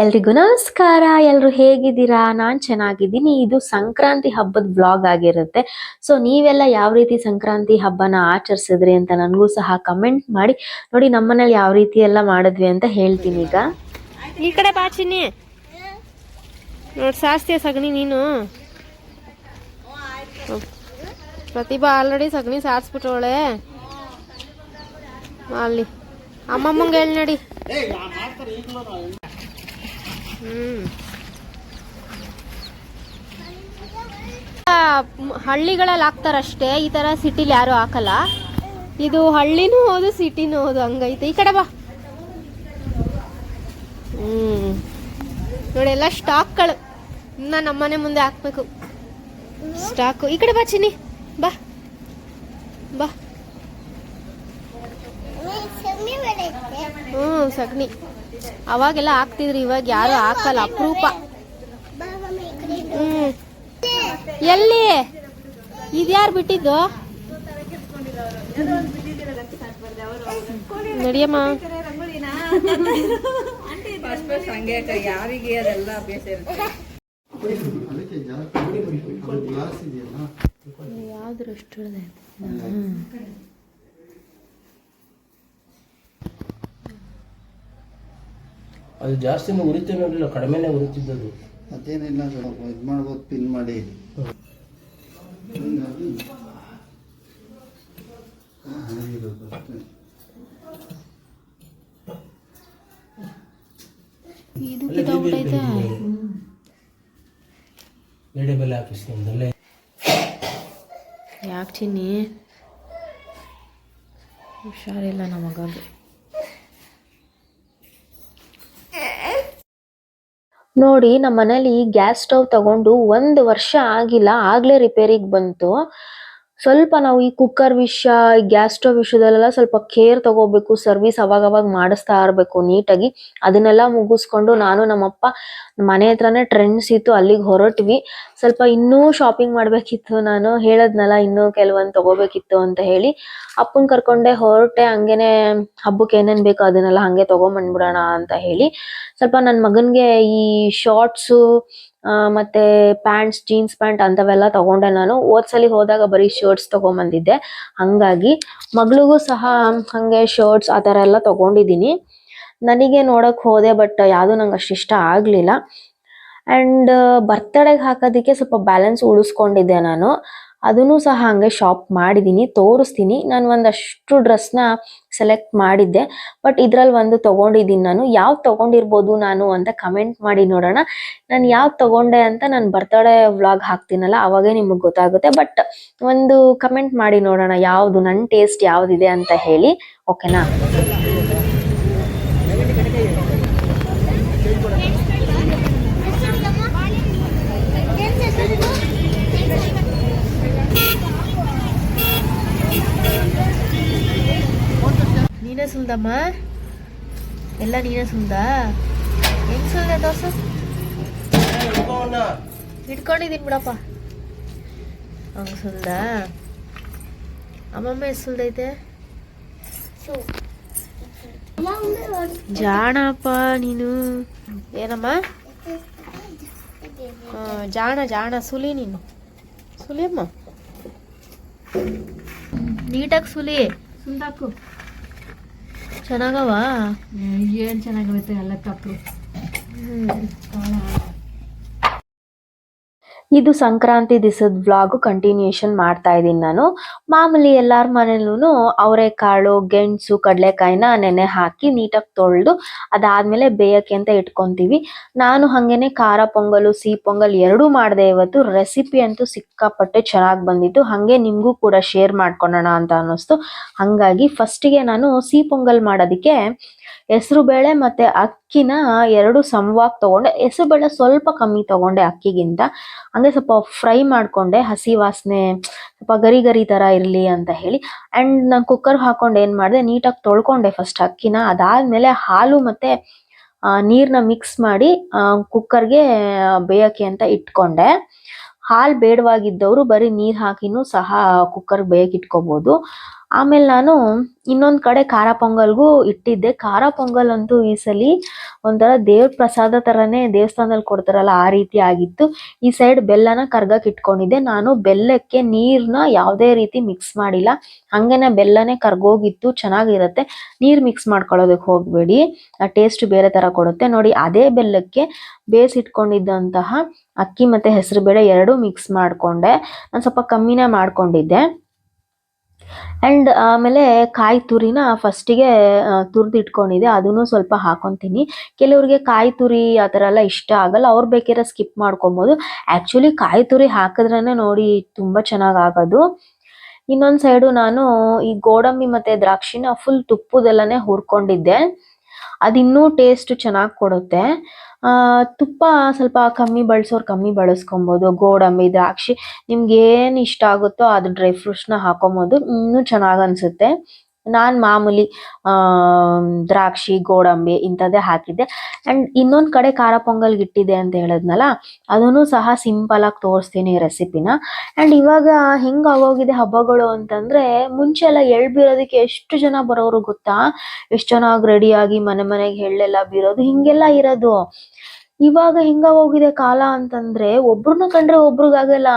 ಎಲ್ರಿಗೂ ನಮಸ್ಕಾರ. ಎಲ್ರು ಹೇಗಿದ್ದೀರಾ? ನಾನ್ ಚೆನ್ನಾಗಿದ್ದೀನಿ. ಇದು ಸಂಕ್ರಾಂತಿ ಹಬ್ಬದ ಬ್ಲಾಗ್ ಆಗಿರುತ್ತೆ. ಸೊ ನೀವೆಲ್ಲ ಯಾವ ರೀತಿ ಸಂಕ್ರಾಂತಿ ಹಬ್ಬನ ಆಚರಿಸಿದ್ರಿ ಅಂತ ನನಗೂ ಸಹ ಕಮೆಂಟ್ ಮಾಡಿ. ನೋಡಿ ನಮ್ಮನೇಲಿ ಯಾವ ರೀತಿ ಎಲ್ಲ ಮಾಡಿದ್ವಿ ಅಂತ ಹೇಳ್ತೀನಿ ಈಗ. ಈ ಕಡೆ ಬಾಚಿನಿ ಚಿನ್ನಿ. ನೋಡಿ ಸಾಸ್ತಿಯ ಸಗಣಿ ನೀನು. ಪ್ರತಿಭಾ ಆಲ್ರೆಡಿ ಸಗಣಿ ಸಾರಿಸ್ಬಿಟ್ಟವಳೆ. ಅಲ್ಲಿ. ಅಮ್ಮಮ್ಮಂಗೆ ಹೇಳಿ ನೋಡಿ. ಹಳ್ಳಿಗಳಲ್ಲಿ ಹಾಕ್ತಾರಷ್ಟೇ ಈ ತರ ಸಿಟಿಲಿ ಯಾರು ಹಾಕಲ್ಲ. ಇದು ಹಳ್ಳಿನೂ ಹೌದು ಸಿಟಿನೂ ಹೌದು ಹಂಗೈತೆ. ಈ ಕಡೆ ಬಾ. ಹ್ಮ್. ನೋಡಿ ಎಲ್ಲ ಸ್ಟಾಕ್ಗಳು. ಇನ್ನ ನಮ್ಮನೆ ಮುಂದೆ ಹಾಕ್ಬೇಕು. ಸ್ಟಾಕು. ಈ ಕಡೆ ಬಾ ಚಿನ್ನಿ. ಬಾ. ಬಾ. ಹ್ಮ್ ಸಗಣಿ. ಅವಾಗೆಲ್ಲ ಹಾಕ್ತಿದ್ರು ಇವಾಗ ಯಾರು ಹಾಕಲ್ಲ ಅಪರೂಪ. ಹ್ಮ್. ಎಲ್ಲಿ? ಇದ್ಯಾರು ಬಿಟ್ಟಿದ್ದು? ನಡಿಯಮ್ಮ. ಇದೆಯಲ್ಲ ಯಾವ್ದು ಅದು ಜಾಸ್ತಿ ಉರಿತೇನೆ ಇರಲಿಲ್ಲ ಕಡಿಮೆನೇ ಉರಿತಿದ್ದದು ಮತ್ತೇನಿಲ್ಲ ಸ್ವಲ್ಪ ಇದು ಮಾಡ್ಬೋದು ಪಿನ್ ಮಾಡಿ. ಇದು. ಕಿತ್ತೋಗ್ಬಿಟ್ಟೈತೆ ಬೆಲೆ ಯಾಕೆ ಚಿನ್ನಿ? ಹುಷಾರಿಲ್ಲ ನಮಗಾಗಿ ನೋಡಿ ನಮ್ಮ ಮನೇಲಿ ಗ್ಯಾಸ್ ಸ್ಟವ್ ತಗೊಂಡು ಒಂದು ವರ್ಷ ಆಗಿಲ್ಲ ಆಗ್ಲೇ ರಿಪೇರಿಗೆ ಬಂತು. ಸ್ವಲ್ಪ ನಾವು ಈ ಕುಕ್ಕರ್ ವಿಷಯ ಗ್ಯಾಸ್ ಸ್ಟವ್ ವಿಷಯದಲ್ಲೆಲ್ಲ ಸ್ವಲ್ಪ ಕೇರ್ ತಗೋಬೇಕು ಸರ್ವಿಸ್ ಅವಾಗವಾಗ ಅವಾಗ ಮಾಡಿಸ್ತಾ ಇರಬೇಕು ನೀಟಾಗಿ. ಅದನ್ನೆಲ್ಲ ಮುಗಿಸ್ಕೊಂಡು ನಾನು ನಮ್ಮಪ್ಪ ಮನೆ ಹತ್ರನೇ ಟ್ರೆಂಡ್ಸ್ ಇತ್ತು, ಅಲ್ಲಿಗೆ ಹೊರಟ್ವಿ. ಸ್ವಲ್ಪ ಇನ್ನೂ ಶಾಪಿಂಗ್ ಮಾಡಬೇಕಿತ್ತು ನಾನು, ಹೇಳದ್ನಲ್ಲ ಇನ್ನೂ ಕೆಲವೊಂದು ತಗೋಬೇಕಿತ್ತು ಅಂತ ಹೇಳಿ. ಅಪ್ಪನ ಕರ್ಕೊಂಡೆ, ಹೊರಟೆ, ಹಂಗೇನೆ ಹಬ್ಬಕ್ಕೆ ಏನೇನು ಬೇಕೋ ಅದನ್ನೆಲ್ಲ ಹಾಗೆ ತಗೊಂಬಂದ್ಬಿಡೋಣ ಅಂತ ಹೇಳಿ. ಸ್ವಲ್ಪ ನನ್ನ ಮಗನಿಗೆ ಈ ಶಾರ್ಟ್ಸು ಮತ್ತೆ ಪ್ಯಾಂಟ್ಸ್ ಜೀನ್ಸ್ ಪ್ಯಾಂಟ್ ಅಂತವೆಲ್ಲ ತಗೊಂಡೆ ನಾನು. ಹೋದ್ಸಲಿ ಹೋದಾಗ ಬರೀ ಶರ್ಟ್ಸ್ ತಗೊಂಬಂದಿದ್ದೆ. ಹಂಗಾಗಿ ಮಗಳಿಗೂ ಸಹ ಹಂಗೆ ಶರ್ಟ್ಸ್ ಆ ಥರ ಎಲ್ಲ ತಗೊಂಡಿದ್ದೀನಿ. ನನಗೆ ನೋಡಕ್ ಹೋದೆ ಬಟ್ ಯಾವುದು ನಂಗೆ ಅಷ್ಟು ಇಷ್ಟ ಆಗ್ಲಿಲ್ಲ. ಅಂಡ್ ಬರ್ತ್ಡೇಗೆ ಹಾಕೋದಕ್ಕೆ ಸ್ವಲ್ಪ ಬ್ಯಾಲೆನ್ಸ್ ಉಳಿಸ್ಕೊಂಡಿದ್ದೆ ನಾನು. ಅದನ್ನು ಸಹ ಹಂಗೆ ಶಾಪ್ ಮಾಡಿದ್ದೀನಿ ತೋರಿಸ್ತೀನಿ. ನಾನು ಒಂದಷ್ಟು ಡ್ರೆಸ್ನ ಸೆಲೆಕ್ಟ್ ಮಾಡಿದ್ದೆ. ಬಟ್ ಇದ್ರಲ್ಲಿ ಒಂದು ತೊಗೊಂಡಿದ್ದೀನಿ ನಾನು. ಯಾವ್ದು ತೊಗೊಂಡಿರ್ಬೋದು ನಾನು ಅಂತ ಕಮೆಂಟ್ ಮಾಡಿ ನೋಡೋಣ. ನಾನು ಯಾವ್ದು ತಗೊಂಡೆ ಅಂತ ನಾನು ಬರ್ತಡೇ ವ್ಲಾಗ್ ಹಾಕ್ತೀನಲ್ಲ, ಅವಾಗೇ ನಿಮಗೆ ಗೊತ್ತಾಗುತ್ತೆ. ಬಟ್ ಒಂದು ಕಮೆಂಟ್ ಮಾಡಿ ನೋಡೋಣ, ಯಾವುದು ನನ್ನ ಟೇಸ್ಟ್ ಯಾವ್ದಿದೆ ಅಂತ ಹೇಳಿ. ಓಕೆನಾ ನೀನೇ ಸುಲ್ದಮ್ಮ? ಎಲ್ಲ ನೀನೇ ಸುಲ್ದ? ಹೆಂಗ್ ಸುಲ್ದೆ ದೋಸೆ ಇಟ್ಕೊಂಡಿದೀನಿ ಬಿಡಪ್ಪ. ಹಂಗ ಸುಲ್ದ? ಅಮ್ಮಮ್ಮ ಎಷ್ಟು ಸುಲ್ದೈತೆ? ಜಾಣಪ್ಪ ನೀನು. ಏನಮ್ಮ? ಜಾಣ ಜಾಣ, ಸುಲಿ ನೀನು. ಸುಲಿಯಮ್ಮ. ನೀಟಾಗಿ ಸುಲಿ. ಸುಂದಾಕು ಚೆನ್ನಾಗವ? ಏನ್ ಚೆನ್ನಾಗಿರುತ್ತೆ ಎಲ್ಲ ತಪ್ಪು. ಇದು ಸಂಕ್ರಾಂತಿ ದಿವಸದ ವ್ಲಾಗ್ ಕಂಟಿನ್ಯೂಷನ್ ಮಾಡ್ತಾ ಇದ್ದೀನಿ ನಾನು. ಮಾಮೂಲಿ ಎಲ್ಲರ ಮನೇಲೂ ಅವರೆಕಾಳು ಗೆಣಸು, ಕಡಲೆಕಾಯಿನ ನೆನೆ ಹಾಕಿ ನೀಟಾಗಿ ತೊಳೆದು ಅದಾದಮೇಲೆ ಬೇಯಕ್ಕೆ ಅಂತ ಇಟ್ಕೊಂತೀವಿ. ನಾನು ಹಾಗೇನೆ ಖಾರ ಪೊಂಗಲು, ಸಿಹಿ ಪೊಂಗಲ್ ಎರಡೂ ಮಾಡಿದೆ ಇವತ್ತು. ರೆಸಿಪಿ ಅಂತೂ ಸಿಕ್ಕಾಪಟ್ಟೆ ಚೆನ್ನಾಗಿ ಬಂದಿತ್ತು. ಹಾಗೆ ನಿಮಗೂ ಕೂಡ ಶೇರ್ ಮಾಡ್ಕೊಳ್ಳೋಣ ಅಂತ ಅನ್ನಿಸ್ತು. ಹಾಗಾಗಿ ಫಸ್ಟಿಗೆ ನಾನು ಸಿಹಿ ಪೊಂಗಲ್ ಮಾಡೋದಕ್ಕೆ ಹೆಸರು ಬೇಳೆ ಮತ್ತೆ ಅಕ್ಕಿನ ಎರಡು ಸಮವಾಗಿ ತಗೊಂಡೆ. ಹೆಸರು ಬೇಳೆ ಸ್ವಲ್ಪ ಕಮ್ಮಿ ತಗೊಂಡೆ ಅಕ್ಕಿಗಿಂತ. ಹಂಗೆ ಸ್ವಲ್ಪ ಫ್ರೈ ಮಾಡ್ಕೊಂಡೆ ಹಸಿ ವಾಸನೆ ಸ್ವಲ್ಪ ಗರಿ ಗರಿ ತರ ಇರ್ಲಿ ಅಂತ ಹೇಳಿ. ಅಂಡ್ ನಾನು ಕುಕ್ಕರ್ ಹಾಕೊಂಡು ಏನ್ ಮಾಡಿದೆ ನೀಟಾಗಿ ತೊಳ್ಕೊಂಡೆ ಫಸ್ಟ್ ಅಕ್ಕಿನ. ಅದಾದ್ಮೇಲೆ ಹಾಲು ಮತ್ತೆ ಆ, ನೀರ್ನ ಮಿಕ್ಸ್ ಮಾಡಿ ಕುಕ್ಕರ್ಗೆ ಬೇಯಕ್ಕೆ ಅಂತ ಇಟ್ಕೊಂಡೆ. ಹಾಲು ಬೇಡವಾಗಿದ್ದವರು ಬರೀ ನೀರ್ ಹಾಕಿನೂ ಸಹ ಕುಕ್ಕರ್ ಬೇಯಕ್ಕೆ ಇಟ್ಕೋಬಹುದು ಆಮೇಲೆ ನಾನು ಇನ್ನೊಂದು ಕಡೆ ಖಾರ ಪೊಂಗಲ್ಗೂ ಇಟ್ಟಿದ್ದೆ. ಖಾರ ಪೊಂಗಲ್ ಅಂತೂ ಈ ಸಲ ಒಂಥರ ದೇವ್ರ ಪ್ರಸಾದ ತರನೇ ದೇವಸ್ಥಾನದಲ್ಲಿ ಕೊಡ್ತಾರಲ್ಲ, ಆ ರೀತಿ ಆಗಿತ್ತು. ಈ ಸೈಡ್ ಬೆಲ್ಲನ ಕರ್ಗಕ್ ಇಟ್ಕೊಂಡಿದ್ದೆ. ನಾನು ಬೆಲ್ಲಕ್ಕೆ ನೀರನ್ನ ಯಾವುದೇ ರೀತಿ ಮಿಕ್ಸ್ ಮಾಡಿಲ್ಲ. ಹಂಗೇನೆ ಬೆಲ್ಲನೇ ಕರ್ಗೋಗಿತ್ತು, ಚೆನ್ನಾಗಿರುತ್ತೆ. ನೀರ್ ಮಿಕ್ಸ್ ಮಾಡ್ಕೊಳ್ಳೋದಕ್ಕೆ ಹೋಗ್ಬೇಡಿ. ಆ ಟೇಸ್ಟ್ ಬೇರೆ ತರ ಕೊಡುತ್ತೆ. ನೋಡಿ, ಅದೇ ಬೆಲ್ಲಕ್ಕೆ ಬೇಯಿಸಿಟ್ಕೊಂಡಿದ್ದಂತಹ ಅಕ್ಕಿ ಮತ್ತೆ ಹೆಸರು ಬೇಳೆ ಎರಡೂ ಮಿಕ್ಸ್ ಮಾಡ್ಕೊಂಡೆ. ನಾನು ಸ್ವಲ್ಪ ಕಮ್ಮಿನೇ ಮಾಡ್ಕೊಂಡಿದ್ದೆ. ಅಂಡ್ ಆಮೇಲೆ ಕಾಯಿ ತುರಿನ ಫಸ್ಟಿಗೆ ತುರಿದು ಇಟ್ಕೊಂಡಿದ್ದೆ. ಅದನ್ನು ಸ್ವಲ್ಪ ಹಾಕೊತೀನಿ. ಕೆಲವ್ರಿಗೆ ಕಾಯಿ ತುರಿ ಆ ಥರ ಎಲ್ಲ ಇಷ್ಟ ಆಗಲ್ಲ. ಅವ್ರು ಬೇಕಿದ್ರೆ ಸ್ಕಿಪ್ ಮಾಡ್ಕೊಬೋದು. ಆ್ಯಕ್ಚುಲಿ ಕಾಯಿ ತುರಿ ಹಾಕಿದ್ರೇ ನೋಡಿ ತುಂಬ ಚೆನ್ನಾಗಿ ಆಗೋದು. ಇನ್ನೊಂದು ಸೈಡು ನಾನು ಈ ಗೋಡಂಬಿ ಮತ್ತೆ ದ್ರಾಕ್ಷಿನ ಫುಲ್ ತುಪ್ಪದೆಲ್ಲನೇ ಹುರ್ಕೊಂಡಿದ್ದೆ. ಅದಿನ್ನೂ ಟೇಸ್ಟ್ ಚೆನ್ನಾಗಿ ಕೊಡುತ್ತೆ. ತುಪ್ಪ ಸ್ವಲ್ಪ ಕಮ್ಮಿ ಬಳಸೋರು ಕಮ್ಮಿ ಬಳಸ್ಕೊಬೋದು. ಗೋಡಂಬಿ, ದ್ರಾಕ್ಷಿ ನಿಮ್ಗೆ ಏನ್ ಇಷ್ಟ ಆಗುತ್ತೋ ಅದು ಡ್ರೈ ಫ್ರೂಟ್ಸ್ನ ಹಾಕೊಬೋದು. ಇನ್ನೂ ಚೆನ್ನಾಗಿ ಅನ್ಸುತ್ತೆ. ನಾನ್ ಮಾಮೂಲಿ ಆ ದ್ರಾಕ್ಷಿ, ಗೋಡಂಬಿ ಇಂಥದ್ದೇ ಹಾಕಿದ್ದೆ. ಅಂಡ್ ಇನ್ನೊಂದ್ ಕಡೆ ಖಾರ ಪೊಂಗಲ್ ಇಟ್ಟಿದೆ ಅಂತ ಹೇಳಿದ್ನಲ್ಲ ಅದನ್ನು ಸಹ ಸಿಂಪಲ್ ಆಗಿ ತೋರಿಸ್ತೀನಿ ರೆಸಿಪಿನ. ಅಂಡ್ ಇವಾಗ ಹೆಂಗ್ ಆಗೋಗಿದೆ ಹಬ್ಬಗಳು ಅಂತಂದ್ರೆ, ಮುಂಚೆ ಎಲ್ಲ ಎಳ್ ಬೀರೋದಕ್ಕೆ ಎಷ್ಟು ಜನ ಬರೋರು ಗೊತ್ತಾ? ಎಷ್ಟು ಚೆನ್ನಾಗಿ ರೆಡಿಯಾಗಿ ಮನೆ ಮನೆಗೆ ಎಳ್ಳೆಲ್ಲ ಬೀರೋದು, ಹಿಂಗೆಲ್ಲ ಇರೋದು. ಇವಾಗ ಹೆಂಗಾಗೋಗಿದೆ ಕಾಲ ಅಂತಂದ್ರೆ ಒಬ್ರನ್ನ ಕಂಡ್ರೆ ಒಬ್ರಿಗಾಗಲ್ಲ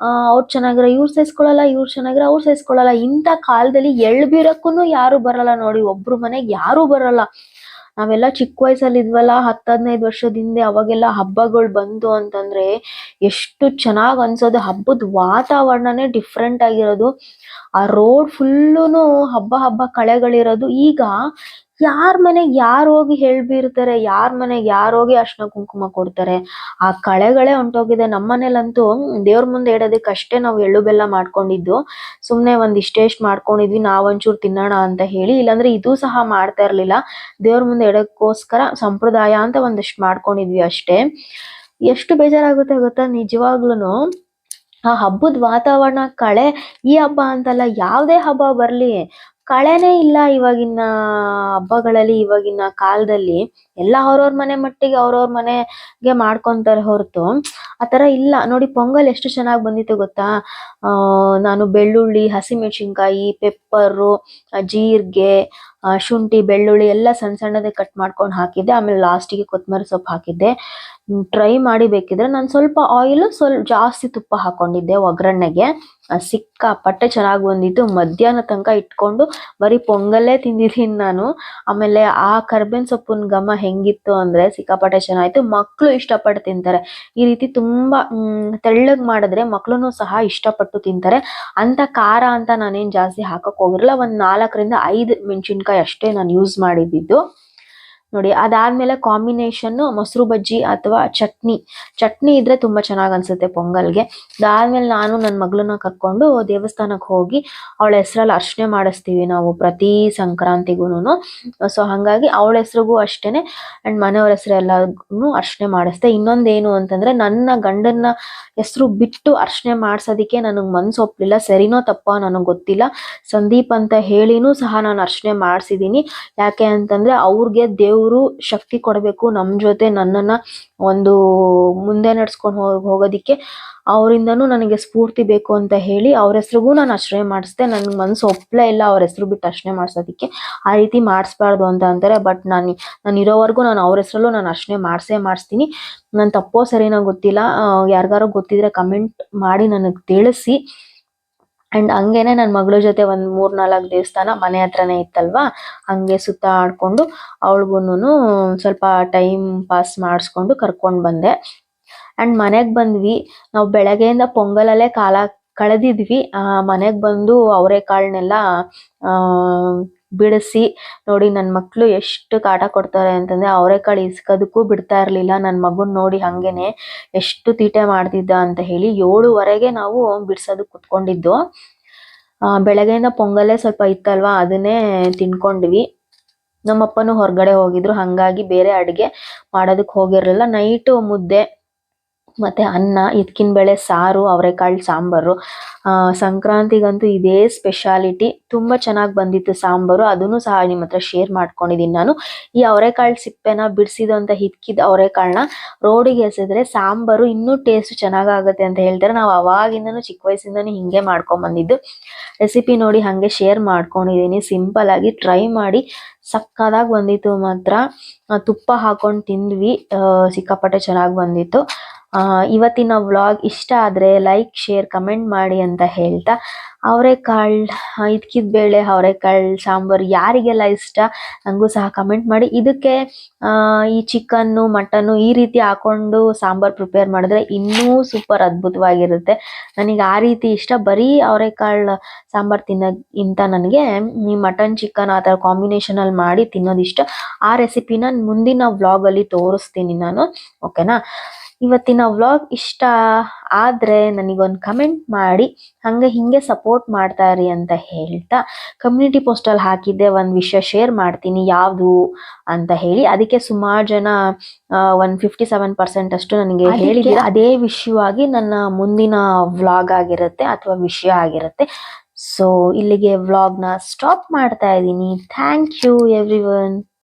ಆ, ಅವ್ರು ಚೆನ್ನಾಗಿರೋ, ಇವ್ರು ಸಹಿಸ್ಕೊಳಲ್ಲ ಇವ್ರು ಚೆನ್ನಾಗಿರೋ, ಅವ್ರು ಸಹಿಸ್ಕೊಳಲ್ಲ ಇಂಥ ಕಾಲದಲ್ಲಿ ಎಳ್ ಬೀರಕ್ಕೂನು ಯಾರು ಬರಲ್ಲ ನೋಡಿ. ಒಬ್ರು ಮನೆಗ್ ಯಾರು ಬರಲ್ಲ. ನಾವೆಲ್ಲ ಚಿಕ್ಕ ವಯಸ್ಸಲ್ಲಿ ಇದ್ವಲ್ಲ ಹತ್ತ್, ಹದಿನೈದು ವರ್ಷದ ಹಿಂದೆ ಅವಾಗೆಲ್ಲ ಹಬ್ಬಗಳು ಬಂತು ಅಂತಂದ್ರೆ ಎಷ್ಟು ಚೆನ್ನಾಗ್ ಅನ್ಸೋದು. ಹಬ್ಬದ ವಾತಾವರಣನೇ ಡಿಫ್ರೆಂಟ್ ಆಗಿರೋದು. ಆ ರೋಡ್ ಫುಲ್ಲುನು ಹಬ್ಬ ಹಬ್ಬ ಕಳೆಗಳಿರೋದು. ಈಗ ಯಾರ್ ಮನೆಗ್ ಯಾರ್ ಹೋಗಿ ಹೇಳ್ಬಿರ್ತಾರೆ ಯಾರ್ ಮನೆಗ್ ಯಾರ್ ಹೋಗಿ ಅರ್ಶಿನ ಕುಂಕುಮ ಕೊಡ್ತಾರೆ? ಆ ಕಳೆಗಳೇ ಹೊಂಟೋಗಿದೆ. ನಮ್ಮನೇಲಂತೂ ದೇವ್ರ ಮುಂದೆ ಇಡೋದಕ್ಕೆ ಅಷ್ಟೇ ನಾವು ಎಳ್ಳು ಬೆಲ್ಲ ಮಾಡ್ಕೊಂಡಿದ್ದು. ಸುಮ್ನೆ ಒಂದ್ ಇಷ್ಟೇಷ್ಟ್ ಮಾಡ್ಕೊಂಡಿದ್ವಿ ನಾವ್ ಒಂಚೂರು ತಿನ್ನೋಣ ಅಂತ ಹೇಳಿ. ಇಲ್ಲಾಂದ್ರೆ ಇದು ಸಹ ಮಾಡ್ತಾ ಇರ್ಲಿಲ್ಲ. ದೇವ್ರ ಮುಂದೆ ಇಡೋಕ್ಕೋಸ್ಕರ ಸಂಪ್ರದಾಯ ಅಂತ ಒಂದಿಷ್ಟು ಮಾಡ್ಕೊಂಡಿದ್ವಿ ಅಷ್ಟೇ. ಎಷ್ಟು ಬೇಜಾರಾಗುತ್ತೆ ಗೊತ್ತಾ? ನಿಜವಾಗ್ಲೂನು ಆ ಹಬ್ಬದ ವಾತಾವರಣ, ಕಳೆ, ಈ ಹಬ್ಬ ಅಂತಲ್ಲ, ಯಾವುದೇ ಹಬ್ಬ ಬರ್ಲಿ ಕಳೆನೇ ಇಲ್ಲ ಇವಾಗಿನ ಹಬ್ಬಗಳಲ್ಲಿ, ಇವಾಗಿನ ಕಾಲದಲ್ಲಿ. ಎಲ್ಲ ಅವ್ರವ್ರ ಮನೆ ಮಟ್ಟಿಗೆ ಅವ್ರವ್ರ ಮನೆಗೆ ಮಾಡ್ಕೊಂತಾರೆ ಹೊರತು. ಆತರ ಇಲ್ಲ. ನೋಡಿ, ಪೊಂಗಲ್ ಎಷ್ಟು ಚೆನ್ನಾಗಿ ಬಂದಿತ್ತು ಗೊತ್ತಾ? ಆ, ನಾನು ಬೆಳ್ಳುಳ್ಳಿ, ಹಸಿಮೆಣಸಿನ್ಕಾಯಿ ಪೆಪ್ಪರು ಜೀರಿಗೆ ಆ, ಶುಂಠಿ ಬೆಳ್ಳುಳ್ಳಿ ಎಲ್ಲ ಸಣ್ಣ ಸಣ್ಣದೇ ಕಟ್ ಮಾಡ್ಕೊಂಡು ಹಾಕಿದ್ದೆ. ಆಮೇಲೆ ಲಾಸ್ಟಿಗೆ ಕೊತ್ತಂಬರಿ ಸೊಪ್ಪು ಹಾಕಿದ್ದೆ. ಟ್ರೈ ಮಾಡಿ ಬೇಕಿದ್ರೆ ನಾನು ಸ್ವಲ್ಪ ಆಯಿಲ್ ಸ್ವಲ್ಪ ಜಾಸ್ತಿ ತುಪ್ಪ ಹಾಕೊಂಡಿದ್ದೆ ಒಗ್ಗರಣೆಗೆ. ಸಿಕ್ಕಾಪಟ್ಟೆ ಚೆನ್ನಾಗಿ ಬಂದಿತ್ತು. ಮಧ್ಯಾಹ್ನ ತನಕ ಇಟ್ಕೊಂಡು ಬರೀ ಪೊಂಗಲ್ಲೇ ತಿಂದಿದ್ದೀನಿ ನಾನು. ಆಮೇಲೆ ಆ ಕರ್ಬೇವಿನ ಸೊಪ್ಪಿನ ಘಮ ಹೆಂಗಿತ್ತು ಅಂದ್ರೆ ಸಿಕ್ಕಾಪಟ್ಟೆ ಚೆನ್ನಾಗಿತ್ತು ಮಕ್ಕಳು ಇಷ್ಟಪಟ್ಟು ತಿಂತಾರೆ. ಈ ರೀತಿ ತುಂಬಾ ತೆಳ್ಳಗ್ ಮಾಡಿದ್ರೆ ಮಕ್ಕಳು ಸಹ ಇಷ್ಟಪಟ್ಟು ತಿಂತಾರೆ. ಅಂತ ಖಾರ ಅಂತ ನಾನೇನ್ ಜಾಸ್ತಿ ಹಾಕಕ್ ಹೋಗಿರಲ್ಲ. ಒಂದ್ ನಾಲ್ಕರಿಂದ ಐದು ಮೆಣಸಿನ್ಕಾಯಿ ಅಷ್ಟೇ ನಾನು ಯೂಸ್ ಮಾಡಿದ್ದು. ನೋಡಿ, ಅದಾದ್ಮೇಲೆ ಕಾಂಬಿನೇಷನ್ ಮೊಸರು ಬಜ್ಜಿ ಅಥವಾ ಚಟ್ನಿ. ಚಟ್ನಿ ಇದ್ರೆ ತುಂಬಾ ಚೆನ್ನಾಗ್ ಅನ್ಸುತ್ತೆ ಪೊಂಗಲ್ಗೆ. ಅದಾದ್ಮೇಲೆ ನಾನು ನನ್ನ ಮಗಳನ್ನ ಕರ್ಕೊಂಡು ದೇವಸ್ಥಾನಕ್ಕೆ ಹೋಗಿ ಅವಳ ಹೆಸರಲ್ಲಿ ಅರ್ಚನೆ ಮಾಡಿಸ್ತೀವಿ ನಾವು ಪ್ರತಿ ಸಂಕ್ರಾಂತಿಗೂನು ಸೊ ಹಂಗಾಗಿ ಅವಳ ಹೆಸರಿಗೂ ಅಷ್ಟೇನೆ ಅಂಡ್ ಮನೆಯವ್ರ ಹೆಸರು ಎಲ್ಲಾರ್ಗು ಅರ್ಚನೆ ಮಾಡಿಸ್ದೆ. ಇನ್ನೊಂದೇನು ಅಂತಂದ್ರೆ ನನ್ನ ಗಂಡನ ಹೆಸರು ಬಿಟ್ಟು ಅರ್ಚನೆ ಮಾಡ್ಸೋದಿಕ್ಕೆ ನನಗೆ ಮನ್ಸು ಒಪ್ಪಲಿಲ್ಲ ಸರಿನೋ ತಪ್ಪೋ ನನಗೆ ಗೊತ್ತಿಲ್ಲ. ಸಂದೀಪ್ ಅಂತ ಹೇಳಿನೂ ಸಹ ನಾನು ಅರ್ಚನೆ ಮಾಡ್ಸಿದೀನಿ. ಯಾಕೆ ಅಂತಂದ್ರೆ ಅವ್ರಿಗೆ ದೇವ್ರು ಶಕ್ತಿ ಕೊಡಬೇಕು. ನಮ್ ಜೊತೆ ನನ್ನನ್ನ ಒಂದು ಮುಂದೆ ನಡ್ಸ್ಕೊಂಡು ಹೋಗ್, ಹೋಗೋದಿಕ್ಕೆ ಅವರಿಂದನೂ ನನಗೆ ಸ್ಫೂರ್ತಿ ಬೇಕು ಅಂತ ಹೇಳಿ ಅವ್ರ ಹೆಸ್ರಿಗೂ ನಾನು ಅರ್ಚನೆ ಮಾಡಿಸ್ದೆ. ನನ್ನ ಮನಸ್ಸು ಒಪ್ಪಲೇ ಇಲ್ಲ ಅವ್ರ ಹೆಸರು ಬಿಟ್ಟು ಅರ್ಚನೆ ಮಾಡ್ಸೋದಿಕ್ಕೆ. ಆ ರೀತಿ ಮಾಡಿಸ್ಬಾರ್ದು ಅಂತ ಅಂತಾರೆ. ಬಟ್ ನಾನು ನಾನು ಇರೋವರೆಗೂ ನಾನು ಅವ್ರ ಹೆಸರಲ್ಲೂ ನಾನು ಅರ್ಚನೆ ಮಾಡಿಸೇ ಮಾಡಿಸ್ತೀನಿ. ನನ್ನ ತಪ್ಪೋ ಸರಿನೋ ಗೊತ್ತಿಲ್ಲ. ಯಾರಿಗಾರೋ ಗೊತ್ತಿದ್ರೆ ಕಮೆಂಟ್ ಮಾಡಿ ನನಗೆ ತಿಳಿಸಿ. ಅಂಡ್ ಹಂಗೇನೆ ನನ್ನ ಮಗಳ ಜೊತೆ ಒಂದ್ ಮೂರ್ ನಾಲ್ಕು ದೇವಸ್ಥಾನ ಮನೆ ಹತ್ರನೇ ಇತ್ತಲ್ವಾ? ಹಂಗೆ ಸುತ್ತ ಆಡ್ಕೊಂಡು ಅವಳಿಗೂನು ಸ್ವಲ್ಪ ಟೈಮ್ ಪಾಸ್ ಮಾಡಿಸ್ಕೊಂಡು ಕರ್ಕೊಂಡ್ ಬಂದೆ. ಅಂಡ್ ಮನೆಗೆ ಬಂದ್ವಿ. ನಾವು ಬೆಳಗ್ಗೆಯಿಂದ ಪೊಂಗಲಲ್ಲೇ ಕಾಲ ಕಳೆದಿದ್ವಿ. ಆ ಮನೆಗೆ ಬಂದು ಅವರೆಕಾಳನ್ನೆಲ್ಲ, ಆ ಬಿಡಿಸಿ ನೋಡಿ ನನ್ನ ಮಕ್ಕಳು ಎಷ್ಟು ಕಾಟ ಕೊಡ್ತಾರೆ ಅಂತಂದ್ರೆ ಅವರೆಕಾಳು ಇಸ್ಕೋದಕ್ಕೂ ಬಿಡ್ತಾ ಇರ್ಲಿಲ್ಲ. ನನ್ ಮಗುನ್ ನೋಡಿ ಹಂಗೇನೆ ಎಷ್ಟು ತೀಟೆ ಮಾಡ್ತಿದ್ದ ಅಂತ ಹೇಳಿ ಏಳುವರೆಗೆ ನಾವು ಬಿಡ್ಸೋದು ಕುತ್ಕೊಂಡಿದ್ದು. ಆ, ಬೆಳಗ್ಗೆಯಿಂದ ಪೊಂಗಲ್ಲೇ ಸ್ವಲ್ಪ ಇತ್ತಲ್ವಾ, ಅದನ್ನೇ ತಿನ್ಕೊಂಡ್ವಿ. ನಮ್ಮಪ್ಪನು ಹೊರಗಡೆ ಹೋಗಿದ್ರು, ಹಂಗಾಗಿ ಬೇರೆ ಅಡುಗೆ ಮಾಡೋದಕ್ಕೆ ಹೋಗಿರಲಿಲ್ಲ. ನೈಟ್ ಮುದ್ದೆ ಮತ್ತು ಅನ್ನ, ಇದ್ಕಿನ್ ಬೇಳೆ, ಸಾರು, ಅವರೆಕಾಳು ಸಾಂಬಾರು. ಸಂಕ್ರಾಂತಿಗಂತೂ ಇದೇ ಸ್ಪೆಷಾಲಿಟಿ ತುಂಬ ಚೆನ್ನಾಗಿ ಬಂದಿತ್ತು ಸಾಂಬಾರು. ಅದನ್ನು ಸಹ ನಿಮ್ಮ ಹತ್ರ ಶೇರ್ ಮಾಡ್ಕೊಂಡಿದ್ದೀನಿ ನಾನು. ಈ ಅವರೆಕಾಳು ಸಿಪ್ಪೆನ ಬಿಡಿಸಿದಂಥ ಹಿತ್ಕಿದ ಅವರೆಕಾಳನ್ನ ರೋಡಿಗೆ ಎಸೆದ್ರೆ ಸಾಂಬಾರು ಇನ್ನೂ ಟೇಸ್ಟ್ ಚೆನ್ನಾಗಾಗುತ್ತೆ ಅಂತ ಹೇಳ್ತಾರೆ. ನಾವು ಅವಾಗಿಂದನೂ ಚಿಕ್ಕ ವಯಸ್ಸಿಂದನೂ ಹಿಂಗೆ ಮಾಡ್ಕೊಂಬಂದಿದ್ದು ರೆಸಿಪಿ ನೋಡಿ ಹಾಗೆ ಶೇರ್ ಮಾಡ್ಕೊಂಡಿದ್ದೀನಿ ಆಗಿ ಟ್ರೈ ಮಾಡಿ ಸಕ್ಕದಾಗಿ ಬಂದಿತ್ತು ಮಾತ್ರ. ತುಪ್ಪ ಹಾಕೊಂಡು ತಿಂದ್ವಿ. ಸಿಕ್ಕಾಪಟ್ಟೆ ಚೆನ್ನಾಗಿ ಬಂದಿತ್ತು. ಇವತ್ತಿನ ವ್ಲಾಗ್ ಇಷ್ಟ ಆದರೆ ಲೈಕ್ ಶೇರ್ ಕಮೆಂಟ್ ಮಾಡಿ ಅಂತ ಹೇಳ್ತಾ, ಅವರೆಕಾಳು ಇದ್ಕಿದ ಬೇಳೆ, ಅವರೆಕಾಳು ಸಾಂಬಾರು ಯಾರಿಗೆಲ್ಲ ಇಷ್ಟ ನನಗೂ ಸಹ ಕಮೆಂಟ್ ಮಾಡಿ. ಇದಕ್ಕೆ ಈ ಚಿಕನ್ನು ಮಟನ್ನು ಈ ರೀತಿ ಹಾಕೊಂಡು ಸಾಂಬಾರು ಪ್ರಿಪೇರ್ ಮಾಡಿದ್ರೆ ಇನ್ನೂ ಸೂಪರ್ ಅದ್ಭುತವಾಗಿರುತ್ತೆ. ನನಗೆ ಆ ರೀತಿ ಇಷ್ಟ. ಬರೀ ಅವರೆಕಾಳು ಸಾಂಬಾರು ತಿನ್ನೋಕ್ಕಿಂತ ನನಗೆ ಈ ಮಟನ್ ಚಿಕನ್ ಆ ಥರ ಕಾಂಬಿನೇಷನಲ್ಲಿ ಮಾಡಿ ತಿನ್ನೋದು ಇಷ್ಟ. ಆ ರೆಸಿಪಿನ ಮುಂದಿನ ವ್ಲಾಗಲ್ಲಿ ತೋರಿಸ್ತೀನಿ ನಾನು. ಓಕೆನಾ ಇವತ್ತಿನ ವ್ಲಾಗ್ ಇಷ್ಟ ಆದರೆ ನನಗೊಂದು ಕಮೆಂಟ್ ಮಾಡಿ ಹಂಗೆ ಹಿಂಗೆ ಸಪೋರ್ಟ್ ಮಾಡ್ತಾ ಇರಿ ಅಂತ ಹೇಳ್ತಾ ಕಮ್ಯುನಿಟಿ ಪೋಸ್ಟಲ್ಲಿ ಹಾಕಿದ್ದೆ ಒಂದು ವಿಷಯ ಶೇರ್ ಮಾಡ್ತೀನಿ ಯಾವುದು ಅಂತ ಹೇಳಿ. ಅದಕ್ಕೆ ಸುಮಾರು ಜನ ಒನ್ ಫಿಫ್ಟಿ ಸೆವೆನ್ ಪರ್ಸೆಂಟ್ ಅಷ್ಟು ನನಗೆ ಹೇಳಿದ್ದೀರಾ ಅದೇ ವಿಷಯವಾಗಿ ನನ್ನ ಮುಂದಿನ ವ್ಲಾಗ್ ಆಗಿರುತ್ತೆ ಅಥವಾ ವಿಷಯ ಆಗಿರುತ್ತೆ. ಸೊ ಇಲ್ಲಿಗೆ ವ್ಲಾಗ್ನ ಸ್ಟಾಪ್ ಮಾಡ್ತಾ ಇದ್ದೀನಿ. Thank you every